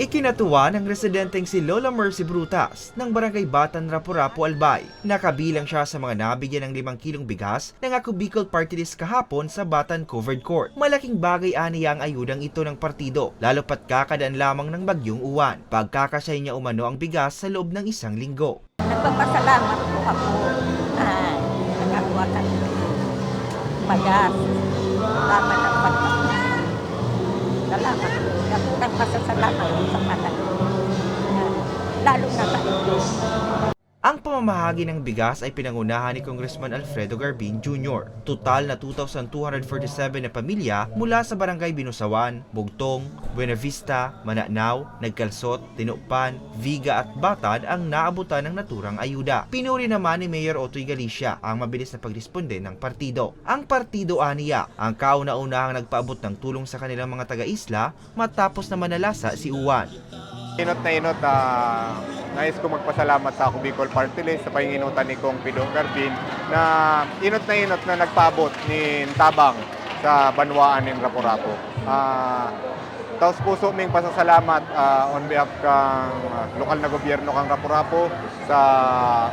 Ikinatuwa ng residenteng si Lola Mercy Brutas ng Barangay Batan Rapu-Rapu Albay. Nakabilang siya sa mga nabigyan ng 5 kilong bigas ng Ako Bicol Party List kahapon sa Batan Covered Court. Malaking bagay aniya ang ayudang ito ng partido, lalo pat kakadaan lamang ng bagyong uwan. Pagkakasay niya umano ang bigas sa loob ng isang linggo. Nagpapasalamat po ako na nakakuha ka bagas. Tama ng ฉันรักหนูสัมพันธ์นะได้ลูกนะ Ang pamamahagi ng bigas ay pinangunahan ni Congressman Alfredo Garbin Jr. Total na 2,247 na pamilya mula sa barangay Binusawan, Bugtong, Buena Vista, Mananaw, Nagkalsot, Tinupan, Viga at Batad ang naabutan ng naturang ayuda. Pinuri naman ni Mayor Otoy Galicia ang mabilis na pagresponde ng partido. Ang partido aniya ang kauna-unahang nagpaabot ng tulong sa kanilang mga taga-isla matapos na manalasa si Uwan. Inot na inot, ah, nais ko magpasalamat sa Bicol Party List sa panginginutan ni Kong Pido Garbin na inot na inot na nagpaabot ni Tabang sa banwaan ng Rapo-Rapo. Ah, taos puso ming pasasalamat ah, on behalf kang ah, lokal na gobyerno kang Rapo-Rapo sa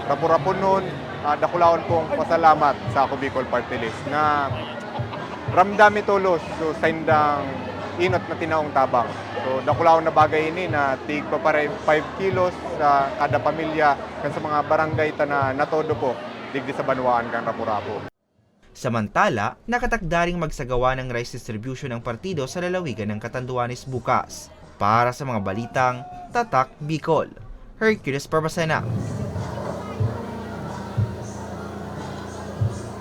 Rapo-Rapo noon. Uh, dakulaon pong pasalamat sa ako Bicol Party List na ramdami tulos so sa indang inot na tinaong tabang. So dakulaon na bagay ini na tig pa pare 5 kilos sa kada pamilya kan sa mga barangay ta na natodo po digdi sa banwaan kan Rapu-Rapu. Samantala, nakatakdaring magsagawa ng rice distribution ng partido sa lalawigan ng Katanduanes bukas. Para sa mga balitang Tatak Bicol, Hercules Barbacena.